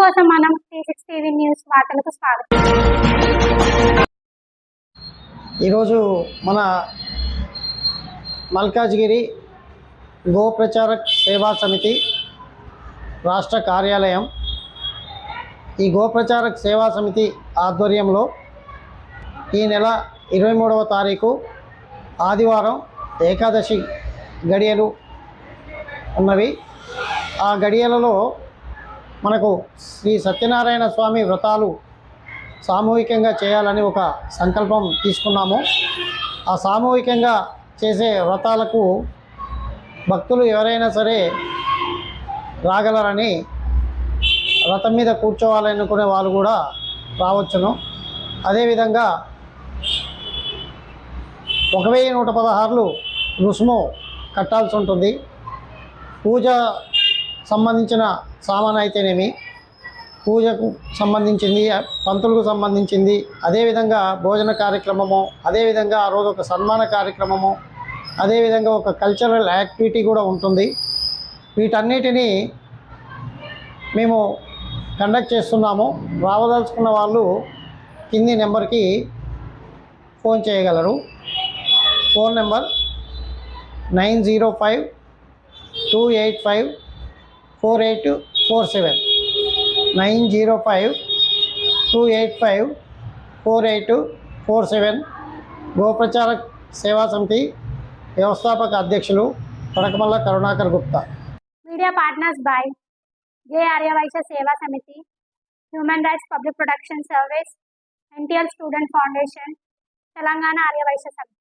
కోసం మనం three six TV news వార్తలకు స్వాగతం. ఈరోజు మన మల్కాజ్గిరి గో ప్రచారక్ సేవా సమితి రాష్ట్ర కార్యాలయం ఈ గో ప్రచారక్ సేవా సమితి ఆధ్వర్యంలో ఈ నెల ఇరవై మూడవ తారీఖు ఆదివారం ఏకాదశి గడియలు ఉన్నవి. ఆ గడియలలో మనకు శ్రీ సత్యనారాయణ స్వామి వ్రతాలు సామూహికంగా చేయాలని ఒక సంకల్పం తీసుకున్నాము. ఆ సామూహికంగా చేసే వ్రతాలకు భక్తులు ఎవరైనా సరే రాగలరని రథం మీద కూర్చోవాలనుకునే వాళ్ళు కూడా రావచ్చును. అదేవిధంగా ఒక వెయ్యి నూట పదహారులు రుసుము కట్టాల్సి ఉంటుంది. పూజ సంబంధించిన సామాన్ అయితేనేమి పూజకు సంబంధించింది పంతులకు సంబంధించింది అదేవిధంగా భోజన కార్యక్రమము అదేవిధంగా ఆ రోజు ఒక సన్మాన కార్యక్రమము అదేవిధంగా ఒక కల్చరల్ యాక్టివిటీ కూడా ఉంటుంది. వీటన్నిటినీ మేము కండక్ట్ చేస్తున్నాము. రావదలుచుకున్న వాళ్ళు కింది నెంబర్కి ఫోన్ చేయగలరు. Phone number nine zero five two eight five four eight four seven. Nine zero five two eight five four eight four seven. గోప్రచారక్ సేవా సమితి వ్యవస్థాపక అధ్యక్షులు Padakamalla Karunakar Gupta. Media partners by J Aryavysya సేవా సమితి human rights public protection service NTL student foundation Telangana Aryavysya సమితి.